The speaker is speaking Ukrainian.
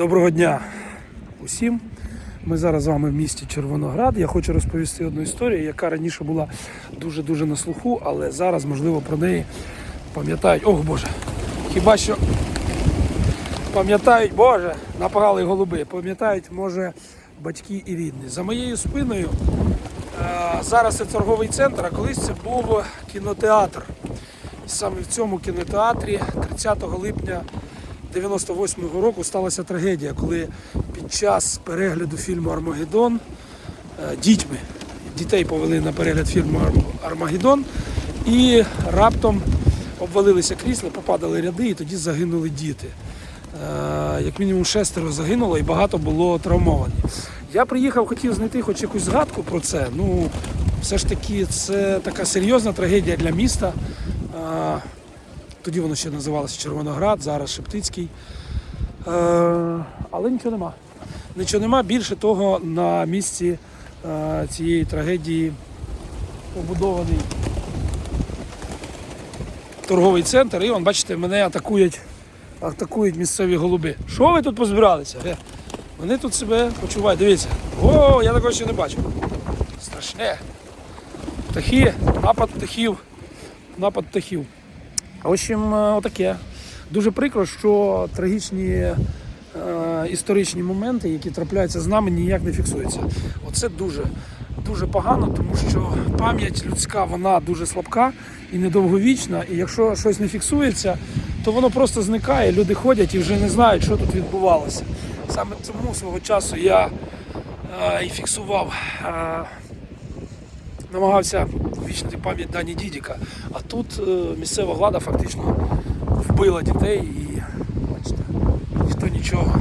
Доброго дня усім. Ми зараз з вами в місті Червоноград. Я хочу розповісти одну історію, яка раніше була дуже-дуже на слуху, але зараз, можливо, про неї пам'ятають. Ох Боже! Хіба що пам'ятають, Боже, напали голуби, пам'ятають, може, батьки і рідні. За моєю спиною е, зараз це торговий центр, а колись це був кінотеатр. Саме в цьому кінотеатрі 30 липня 98-го року сталася трагедія, коли під час перегляду фільму Армагеддон е, дітьми дітей повели на перегляд фільму Арм- Армагеддон і раптом обвалилися крісла, попадали ряди, і тоді загинули діти. Е, Як мінімум шестеро загинуло і багато було травмовані. Я приїхав, хотів знайти хоч якусь згадку про це. Ну, все ж таки, це така серйозна трагедія для міста. Е, Тоді воно ще називалося Червоноград, зараз Шептицький. Е, але нічого нема. Нічого нема. Більше того, на місці е, цієї трагедії побудований торговий центр. І он, бачите, мене атакують, атакують місцеві голуби. Що ви тут позбиралися? Ге? Вони тут себе почувають. Дивіться. О, я такого ще не бачив. Страшне. Птахи, напад птахів. Напад птахів. В общем, е, отаке. Дуже прикро, що трагічні е, історичні моменти, які трапляються з нами, ніяк не фіксуються. Оце дуже, дуже погано, тому що пам'ять людська вона дуже слабка і недовговічна. І якщо щось не фіксується, то воно просто зникає. Люди ходять і вже не знають, що тут відбувалося. Саме тому свого часу я е, і фіксував. Е, намагався вічити пам'ять дані дідіка. А тут е, місцева влада фактично вбила дітей і бачите, ніхто нічого.